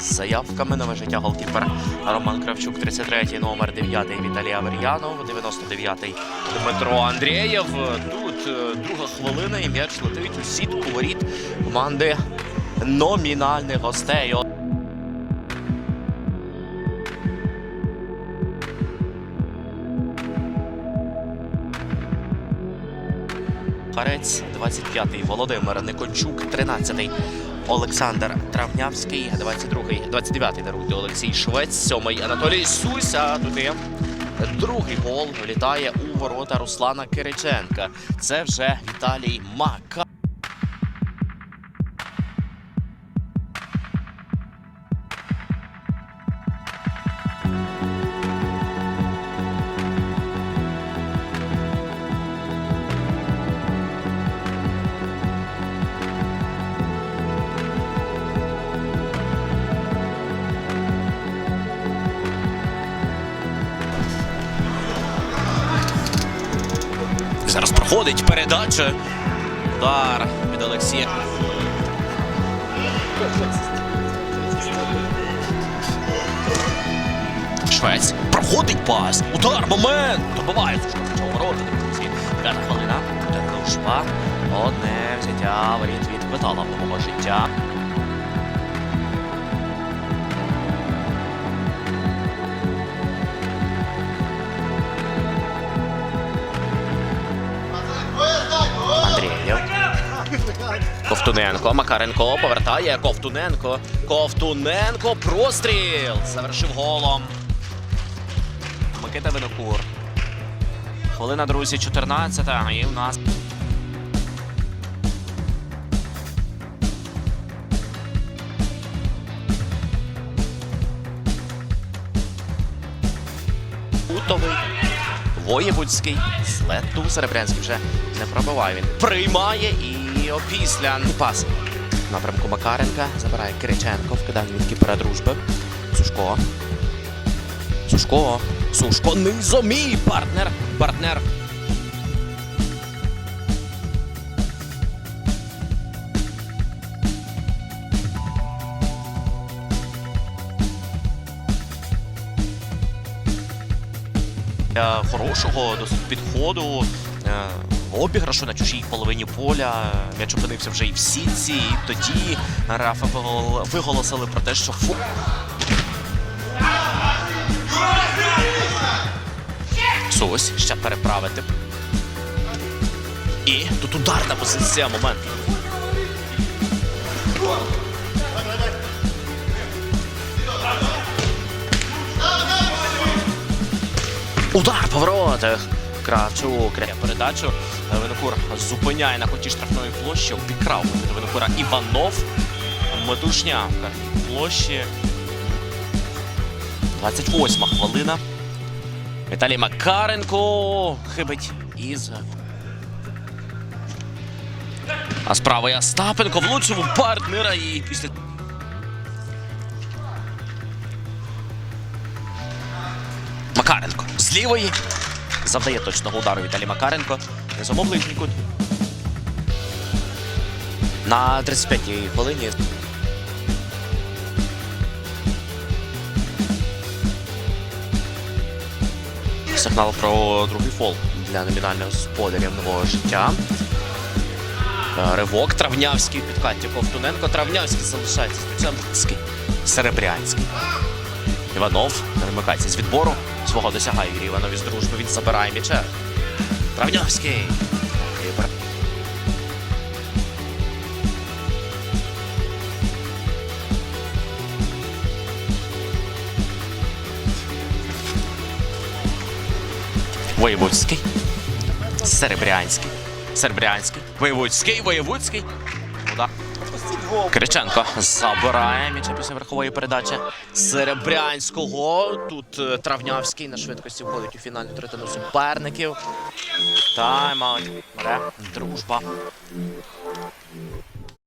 заявками. Нове життя голкіпер Роман Кравчук, 33-й номер 9-й Віталій Авер'янов, 99-й Дмитро Андрієв. Тут е, друга хвилина і м'яч летить у сітку воріт команди номінальних гостей. Харець, 25-й Володимир Никончук, 13-й Олександр Травнявський, 22-й, 29-й даруйте Олексій Швець, 7-й Анатолій Суся. Туди другий гол влітає у ворота Руслана Кириченка. Це вже Віталій Мака. Зараз проходить передача. Удар від Олексія. Швець. Проходить пас. Удар, момент. Добиває Сушка ворота. П'ята хвилина. Одне взяття воріт від металового життя. Ковтуненко. Макаренко повертає. Ковтуненко. Ковтуненко. Простріл. Завершив голом. Микита Винокур. Хвилина, друзі, 14 І у нас. Кутовий. Воєвудський. Слету Серебрянський вже не пробиває він. Приймає і опісля пас. В Напрямку Макаренка забирає Кириченко, вкидання від кіпера дружби. Сушко. Сушко. Сушко низомій. Партнер. Партнер. Хорошого досить підходу. Обіграшу на чужій половині поля. М'яч опинився вже і в сітці. І тоді Рафа виголосили про те, що фу. Сось ще переправити. І тут ударна позиція момент. Удар по Кравчук крає передачу. Винокур зупиняє на коті штрафної площі. Обікрав від Винокура Іванов. Медушнявка. Площі. 28 хвилина. Віталій Макаренко хибить із. А справа Остапенко влучив у партнера і після. Макаренко з лівої. Завдає точного удару Віталій Макаренко. Ближній кут. На 35-й хвилині. Сигнал про другий фол для номінальних господарів нового життя. Е, Ривок Травнявський підкаті Ковтуненко. Травнявський залишається. Серебрянський. Іванов перемикається з відбору. Свого досягає Юрій Іванов із дружби. Він забирає м'яча. Травнявський. Воєвудський. Серебрянський. Серебрянський. Воєвудський. Воєвудський. Удар. Кириченко забирає м'яча після верхової передачі Серебрянського. Тут е, Травнявський на швидкості входить у фінальну третину суперників. Тайм-аут. Дружба.